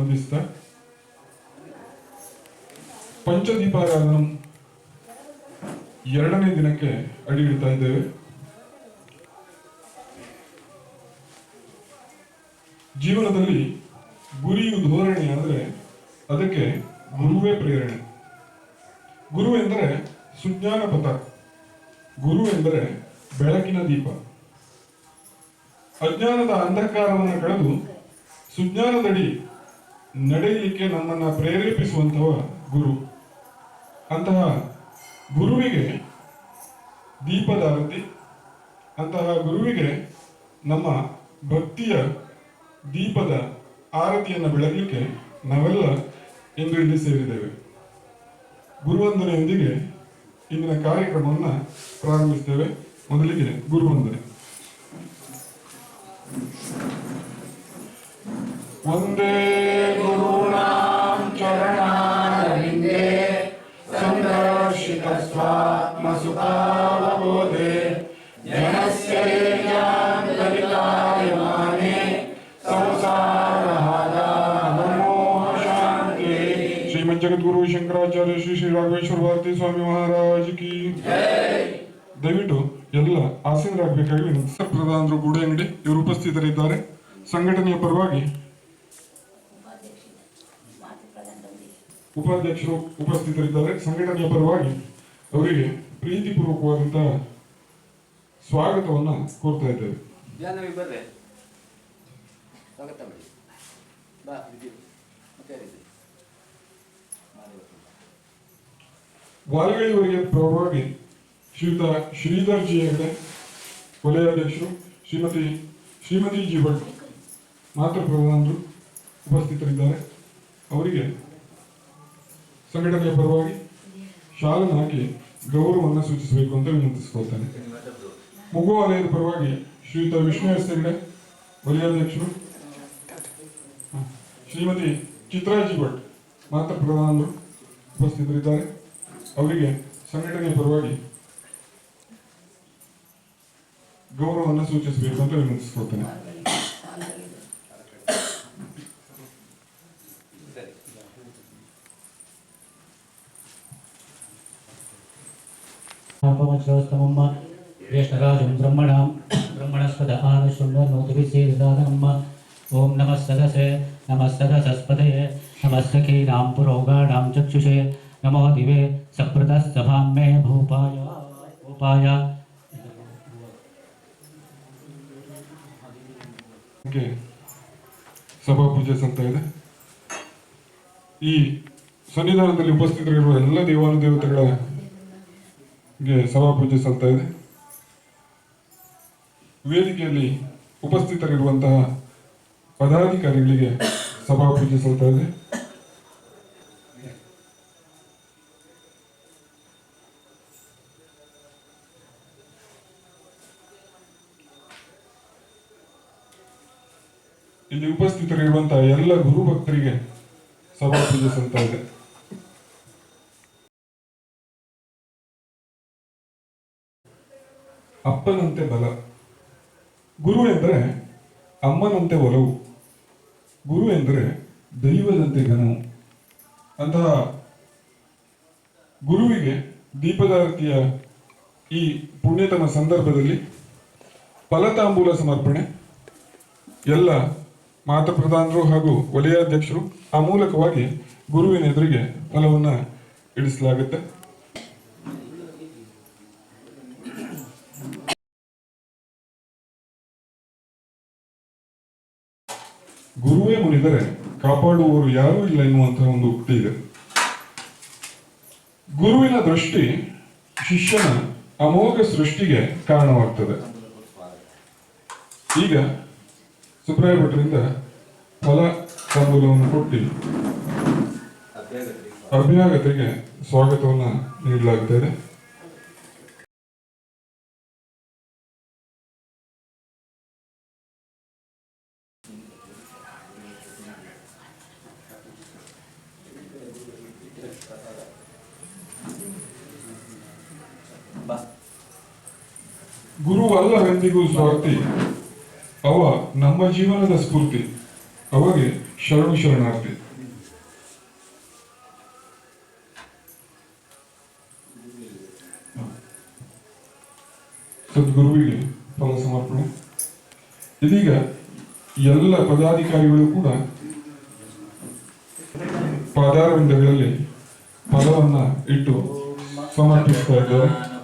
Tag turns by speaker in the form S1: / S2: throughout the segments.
S1: ವಂದಿಸ್ತಾ ಪಂಚದೀಪಾರಾಧನ ಎರಡನೇ ದಿನಕ್ಕೆ ಅಡಿ ಇಡ್ತಾ ಇದ್ದೇವೆ. ಜೀವನದಲ್ಲಿ ಗುರಿಯು ಧೋರಣೆ ಆದರೆ ಅದಕ್ಕೆ ಗುರುವೇ ಪ್ರೇರಣೆ. ಗುರು ಎಂದರೆ ಸುಜ್ಞಾನ ಪಥ. ಗುರು ಎಂದರೆ ಬೆಳಕಿನ ದೀಪ. ಅಜ್ಞಾನದ ಅಂಧಕಾರವನ್ನು ಕಳೆದು ಸುಜ್ಞಾನದಡಿ ನಡೆಯಲಿಕ್ಕೆ ನಮ್ಮನ್ನ ಪ್ರೇರೇಪಿಸುವಂತಹ ಗುರು. ಅಂತಹ ಗುರುವಿಗೆ ದೀಪದ ಆರತಿ ಅಂತಹ ಗುರುವಿಗೆ ನಮ್ಮ ಭಕ್ತಿಯ ದೀಪದ ಆರತಿಯನ್ನು ಬೆಳಗಲಿಕ್ಕೆ ನಾವೆಲ್ಲ ಇಂದು ಇಲ್ಲಿ ಸೇರಿದ್ದೇವೆ. ಗುರುವಂದನೆಯೊಂದಿಗೆ ಇಂದಿನ ಕಾರ್ಯಕ್ರಮವನ್ನು ಪ್ರಾರಂಭಿಸ್ತೇವೆ. ಮೊದಲಿಗೆ ಗುರುವಂದನೆ. ಒಂದೇ ಶಾಂತಿ ಶ್ರೀಮದ್ ಜಗದ್ಗುರು ಶಂಕರಾಚಾರ್ಯ ಶ್ರೀ ಶ್ರೀ ರಾಘವೇಶ್ವರ ಭಾರತಿ ಸ್ವಾಮಿ ಮಹಾರಾಜ್ ಕಿ. ದಯವಿಟ್ಟು ಎಲ್ಲ ಆಸೀನರಾಗಬೇಕಾಗಿ ಪ್ರಧಾನರು ಗೂಡೆ ಅಂಗಡಿ ಇವರು ಉಪಸ್ಥಿತರಿದ್ದಾರೆ. ಸಂಘಟನೆಯ ಪರವಾಗಿ ಉಪಾಧ್ಯಕ್ಷರು ಉಪಸ್ಥಿತರಿದ್ದಾರೆ. ಸಂಘಟನೆಯ ಪರವಾಗಿ ಅವರಿಗೆ ಪ್ರೀತಿಪೂರ್ವಕವಾದಂತಹ ಸ್ವಾಗತವನ್ನ ಕೊಡ್ತಾ ಇದ್ದೇವೆ.
S2: ಜಾಹ್ನವಿ ಬರ್ರೆ. ಸ್ವಾಗತ ಮಾಡಿ. ಬಾ ವಿದ್ಯು ಮತ್ತೆ ಯಾರಿದೆ
S1: ವಾಲ್ಗಳಿವರಿಗೆ ಪರವಾಗಿ ಶ್ರೀಯುತ ಶ್ರೀಧರ್ ಜಿ ಹೆಗಡೆ ವಲಯಾಧ್ಯಕ್ಷರು ಶ್ರೀಮತಿ ಶ್ರೀಮತಿ ಜಿ ಭಟ್ ಮಾತೃ ಪ್ರಧಾನರು ಉಪಸ್ಥಿತರಿದ್ದಾರೆ. ಅವರಿಗೆ ಸಂಘಟನೆಯ ಪರವಾಗಿ ಶಾಲನ್ನು ಹಾಕಿ ಗೌರವವನ್ನು ಸೂಚಿಸಬೇಕು ಅಂತ ವಿನಂತಿಸ್ಕೊಳ್ತೇನೆ ಮುಗು ಪರವಾಗಿ ಶ್ರೀಯುತ ವಿಷ್ಣು ಎಸ್ ಹೆಗಡೆ ವಲಯಾಧ್ಯಕ್ಷರು. ಶ್ರೀಮತಿ ಚಿತ್ರಾಜಿ ಭಟ್ ಮಾತೃ ಪ್ರಧಾನರು ಉಪಸ್ಥಿತರಿದ್ದಾರೆ ಅವರಿಗೆ ಸಂಘಟನೆಯ ಪರವಾಗಿ ಗೌರವವನ್ನು ಸೂಚಿಸಬೇಕು ಅಂತ ವಿನಂತಿಸಿಕೊಳ್ತೇನೆ
S3: ಪವಚ್ರಸ್ತಮಮ್ಮ ಜ್ಯೇಷ್ಠರಾಜಂ ಬ್ರಹ್ಮಣಾಂ ಬ್ರಹ್ಮಣಸ್ಪದ ಆನಶೃಣ್ವನ್ನೋತಿಭಿಸೇದಾನಮ್ಮ ಓಂ ನಮಃ ಸದಸೆ ನಮಃ ಸದಸಸ್ಪದಯೇ ನಮಃ ಸಖೀನಾಂ ಪುರೋಗಾಣಾಂ ಚಕ್ಷುಷೇ ನಮೋ ದಿವೆ ಸಪ್ರತಸ್ತಭಾಂ ಮೇ ಭೂಪಾಯ ಭೂಪಾಯ
S1: ಗೆ ಸಭಾ ಪೂಜೆ ಸಂತ ಇದೆ ಈ ಸನ್ನಿಧಾನದಲ್ಲಿ ಉಪಸ್ಥಿತರಿರುವ ಎಲ್ಲ ದೇವಾನುದೇವತೆಗಳ ಗೆ ಸಭಾ ಪೂಜೆ ಸಂತ ಇದೆ. ವೇದಿಕೆಯಲ್ಲಿ ಉಪಸ್ಥಿತರಿರುವಂತಹ ಪದಾಧಿಕಾರಿಗಳಿಗೆ ಸಭಾ ಪೂಜೆ ಸಲ್ತಾ ಇದೆ. ಇಲ್ಲಿ ಉಪಸ್ಥಿತರಿರುವಂತಹ ಎಲ್ಲ ಗುರು ಭಕ್ತರಿಗೆ ಸಭಾ ಪೂಜೆ ಸಲ್ತಾ ಇದೆ. ಅಪ್ಪನಂತೆ ಬಲ. ಗುರು ಎಂದರೆ ಅಮ್ಮನಂತೆ ಒಲವು. ಗುರು ಎಂದರೆ ದೈವದಂತೆ ಘನವು ಅಂತಹ ಗುರುವಿಗೆ ದೀಪದಾರತಿಯ ಈ ಪುಣ್ಯತಮ ಸಂದರ್ಭದಲ್ಲಿ ಫಲತಾಂಬೂಲ ಸಮರ್ಪಣೆ. ಎಲ್ಲ ಮಾತಪ್ರಧಾನರು ಹಾಗೂ ವಲಯಾಧ್ಯಕ್ಷರು ಆ ಮೂಲಕವಾಗಿ ಗುರುವಿನ ಎದುರಿಗೆ ಫಲವನ್ನು ಇಡಿಸಲಾಗುತ್ತೆ ಮುನಿದರೆ ಕಾಪಾಡುವವರು ಯಾರೂ ಇಲ್ಲ ಎನ್ನುವಂತಹ ಒಂದು ಉಕ್ತಿ ಇದೆ. ಗುರುವಿನ ದೃಷ್ಟಿ ಶಿಷ್ಯನ ಅಮೋಘ ಸೃಷ್ಟಿಗೆ ಕಾರಣವಾಗ್ತದೆ. ಈಗ ಸುಬ್ರಾಯ ಭಟ್ರಿಂದ ಫಲ ತಾಂಬೂಲವನ್ನು ಕೊಟ್ಟು ಅಭ್ಯಾಗತೆಗೆ ಸ್ವಾಗತವನ್ನು ನೀಡಲಾಗ್ತಾ ಇದೆ. ಗುರು ಅಲ್ಲವೆಂದಿಗೂ ಸ್ವಾರ್ಥಿ. ಅವ ನಮ್ಮ ಜೀವನದ ಸ್ಫೂರ್ತಿ. ಅವಗೆ ಶರಣು ಶರಣಾರ್ಥಿ. ಸದ್ಗುರುವಿಗೆ ಫಲ ಸಮರ್ಪಣೆ. ಇದೀಗ ಎಲ್ಲ ಪದಾಧಿಕಾರಿಗಳು ಕೂಡ ಪಾದಾರವಿಂದಗಳಲ್ಲಿ ಫಲವನ್ನ ಇಟ್ಟು ಸಮರ್ಪಿಸ್ತಾ ಇದ್ದಾರೆ.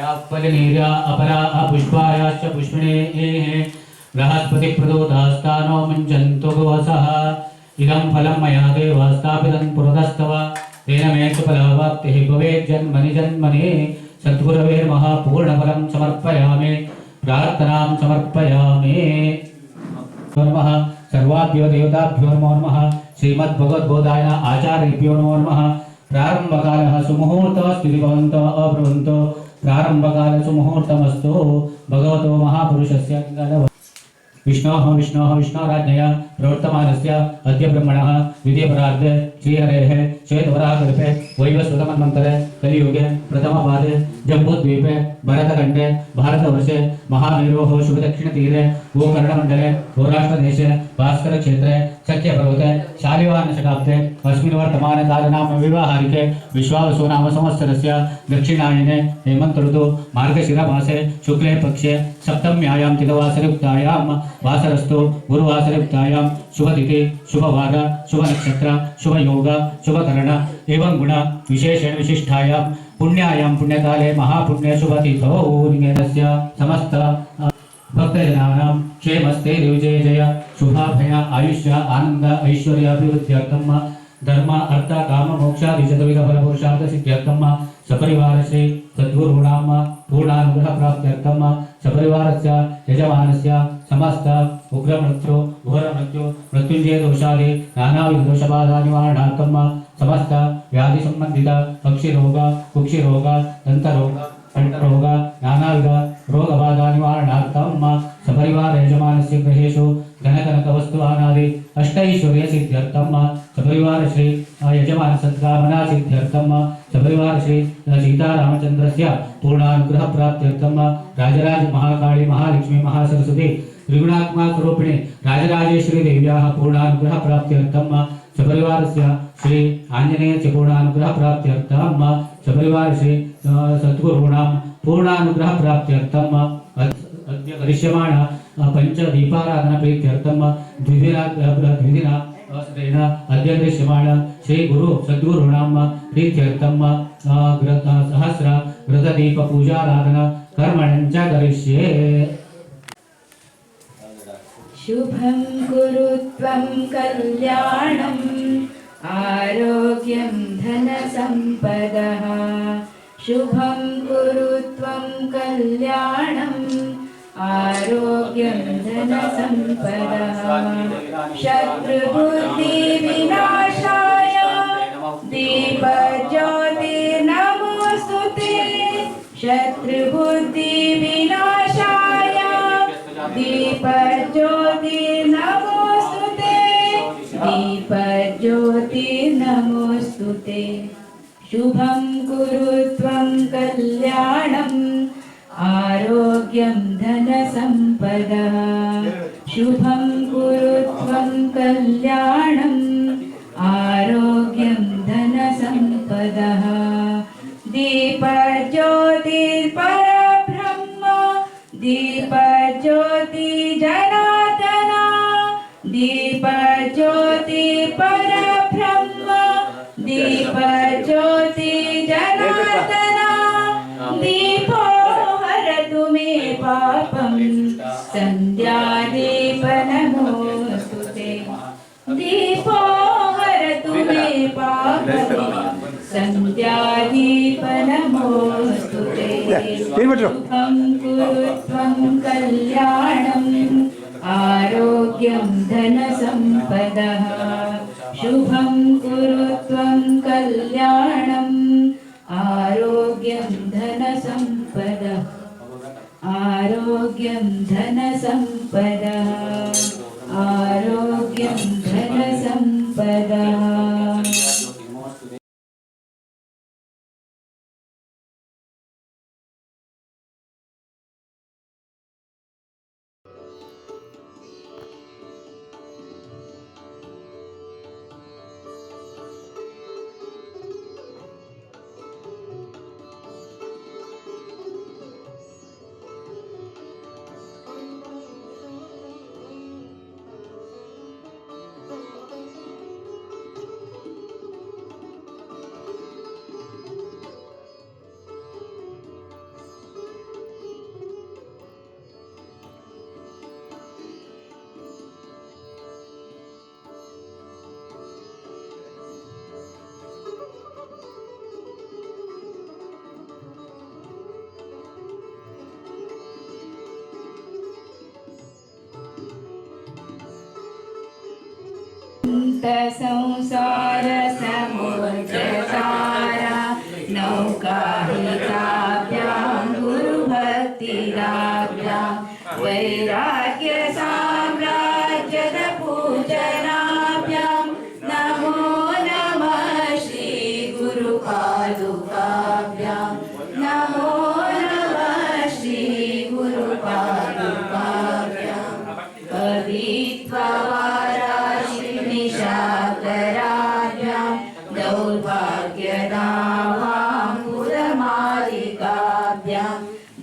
S3: यापलनीर्या अपरा पुष्पायाश्च पुष्पिणे बृहस्पतिप्रदोदास्तानो मुञ्चन्तु गोवसः इदं फलं मया देव पुरतस्तव। तेन मे च फलावाप्तिः भवेज्जन्मनि जन्मनि सद्गुरवे नमः पूर्णफलं समर्पयामि। प्रार्थनां समर्पयामि। नमः। सर्वाभ्यो देवताभ्यो नमो नमः। श्रीमद्भगवद्बोधाय आचार्यभ्यो नमो नमः। प्रारम्भकालः सुमुहूर्तः स्थितिभवन्तः अब्रुवन्तो। प्रारम्भकाल मुहूर्तमस्तु भगवतो महापुरुषस्य विष्णोः विष्णोः विष्णोराज्ञया प्रवर्तमानस्य अद्य ब्रह्मणः द्वितीयपरार्धे श्रीहरेः श्वेतवराहकल्पे वैवस्वतमन्वन्तरे कलियुगे प्रथमपादे जम्बूद्वीपे भरतखण्डे भारतवर्षे महामेरोः शुभदक्षिणतीरे गोकर्णमण्डले सौराष्ट्रदेशे भास्करक्षेत्रे सख्यपर्वते शालिवाहनशताब्दे अस्मिन् वर्तमानकालनाम विवाहारिके विश्वावसु नाम संवत्सरस्य दक्षिणायने हेमन्त ऋतु मार्गशिरमासे शुक्ले पक्षे सप्तम्यायां तिलवासरयुक्तायां वासरस्तु गुरुवासरयुक्तायां शुभतिथि, शुभवार, शुभनक्षत्र, शुभयोग, शुभकरण एवं गुण विशेषेण विशिष्टायां पुण्यायां पुण्यकाले महापुण्य शुभतिथौ निमेतस्य समस्त भक्तजनानां क्षेमस्थैर्विजय जय। शुभाभय आयुष्य, आनन्द ऐश्वर्याभिवृद्ध्यर्थं धर्म, अर्थ, काम मोक्षादि चतुर्विध फलपुरुषार्थ सिद्ध्यर्थं सपरिवार श्री सद्गुरूणां पूर्णानुग्रह प्राप्त्यर्थं सपरिवारस्य यजमानस्य समस्त उग्रमृत्यु, घोरमृत्यु, मृत्युञ्जय दोषादि नानाविध दोषबाधा निवारणार्थं समस्त व्याधि संबंधित पक्षिरोग, कुक्षिरोग, दन्तरोग कंठरोग नानाविध रोगबाधा निवारणार्थं सपरिवार यजमानस्य गृहेषु धनकनकवस्तुवानादि अष्टैश्वर्य सिद्ध्यर्थं सपरिवार श्री यजमान सद्कामना सिद्ध्यर्थं सपरिवार श्री सीतारामचन्द्रस्य पूर्णानुग्रह प्राप्त्यर्थं राजराज महाकाली महालक्ष्मी महासरस्वती त्रिगुणात्मा स्वरूपिणी राजराजेश्वरी देव्याः पूर्णानुग्रह प्राप्त्यर्थं सपरिवारस्य श्री आञ्जनेयस्य पूर्णानुग्रह प्राप्त्यर्थं सपरिवार श्री सद्गुरूणां पूर्णानुग्रह प्राप्त्यर्थम् अद्- अद्य करिष्यमाण पञ्चदीपाराधनप्रीत्यर्थं द्विदिना द्विदिना अवसरेण अद्य करिष्यमाण श्री गुरु सद्गुरूणां प्रीत्यर्थं अ, ग्र- अ, सहस्र घृतदीपपूजाराधन कर्मणं च करिष्ये।
S4: आरोग्यं धनसम्पदः। शुभं कुरु त्वं कल्याणम् आरोग्यं धनसम्पदः शत्रुबुद्धिविनाशाय। दीपज्योतिर्नमोऽस्तु ते शत्रुबुद्धिविनाशाय दीपज्योतिर्नमोऽस्तु ते दीपज्योतिर्नमोऽस्तु ते शुभं कुरु त्वं कल्याणम्। आरोग्यं धनसम्पदः। शुभं कुरु त्वं कल्याणम् आरोग्यं धनसम्पदः। दीपज्योतिर्परब्रह्म दीपज्योतिजनार्दना। दीपज्योतिर्परब्रह्म दीपज्योतिजनार्दना पापं सन्ध्यादीपनमोऽस्तु ते दीपो हरतु मे पापं सन्ध्यादीपनमोऽस्तु ते शुभं कुरु त्वं कल्याणम् आरोग्यं धनसम्पदः। शुभं अनंत संसार समुद्रतारा नौकारिताभ्यां गुरुभक्तिराभ्यां वैरा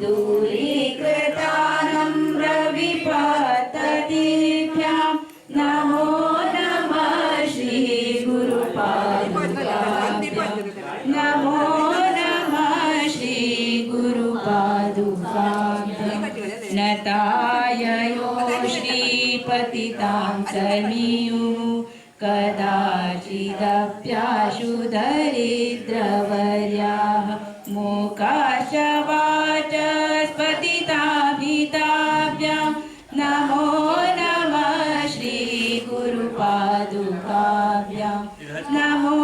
S4: do Yeah. Namo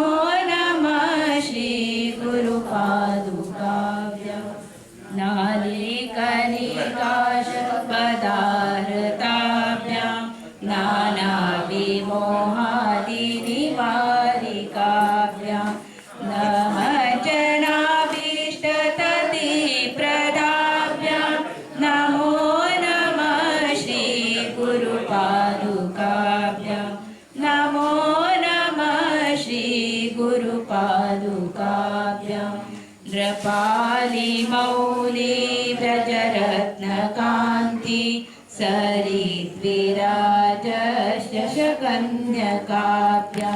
S4: सरिद्विराजस्य शकन्यकाभ्या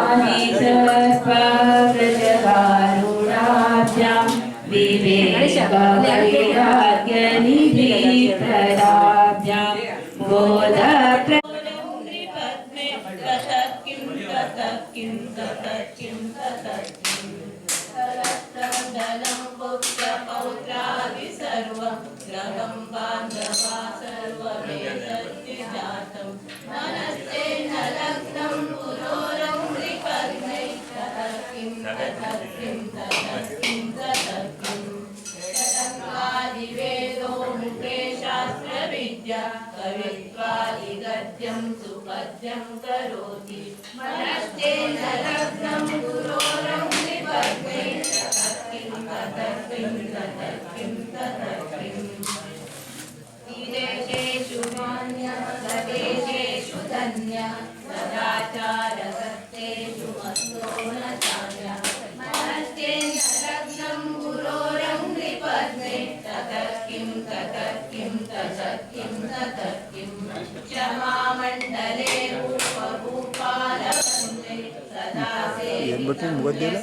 S5: Ami Taspa. गत्वा विगद्यं सुपद्यं करोति। मनस्तेन लग्नं गुरोरं निपद्मे तदर्पिं तदर्पिं तदर्पिं तदर्पिं विदेशेषु मान्य, स्वदेशेषु धन्य सदाचारसत्तेषु मस्तो न चान्य। मनस्तेन लग्नं गुरोरं निपद्मे
S4: तदर्पिं तदर्पिं तदर्पिं तदर्पिं ಎಂಬತ್ತು ಮೂವತ್ತೇಳು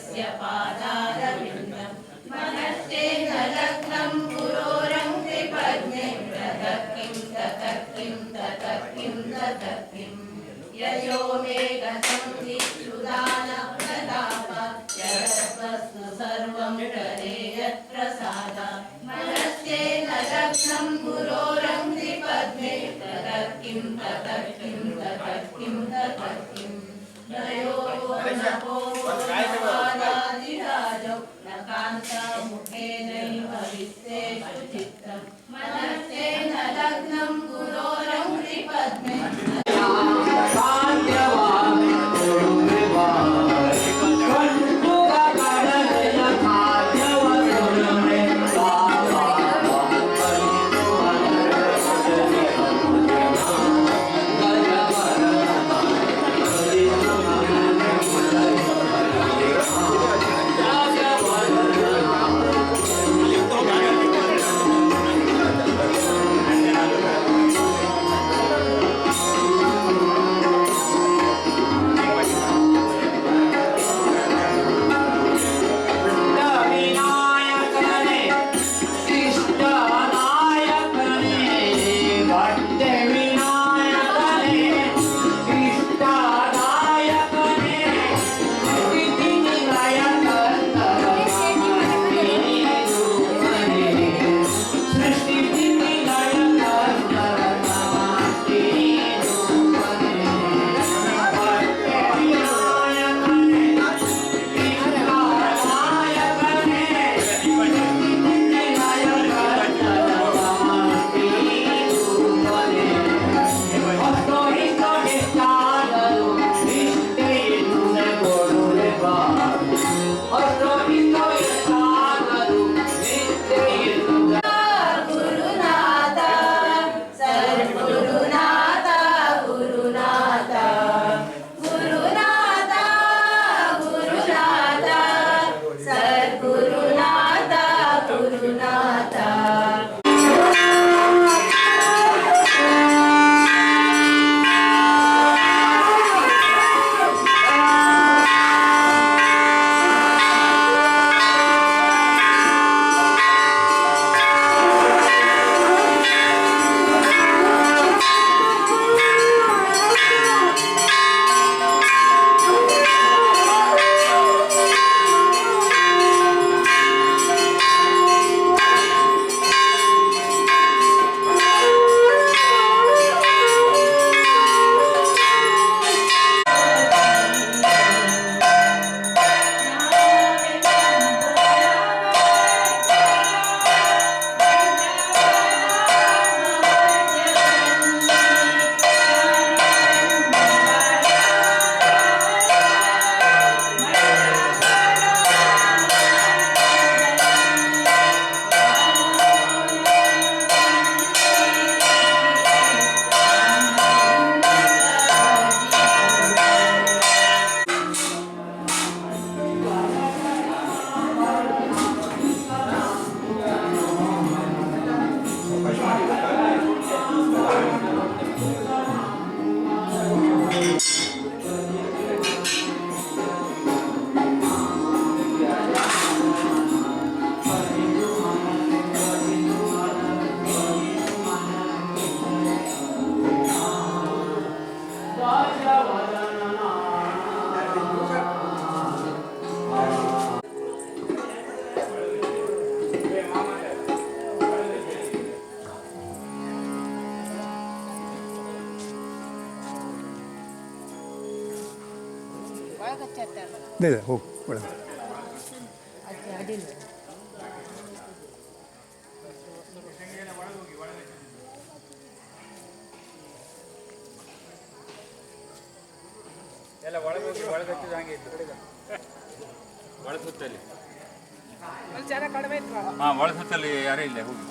S6: ಇದೆ ಹೋಗು ಒಳಗೆ
S2: ಎಲ್ಲ ಒಳಗೆ ಹೋಗಿ ಒಳಗೆ ಹಚ್ಚಿದ ಹಾಗೆ ಇತ್ತು. ಒಳಗೆ ಸುತ್ತಲ್ಲಿ ಹಾಂ ಒಳಗೆ ಸುತ್ತಲ್ಲಿ ಯಾರೇ ಇಲ್ಲ ಹೋಗಿ.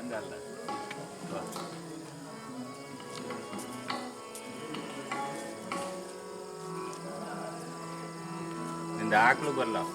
S2: సంఘాల్లో இந்த ஆக்லு பண்ணலாம்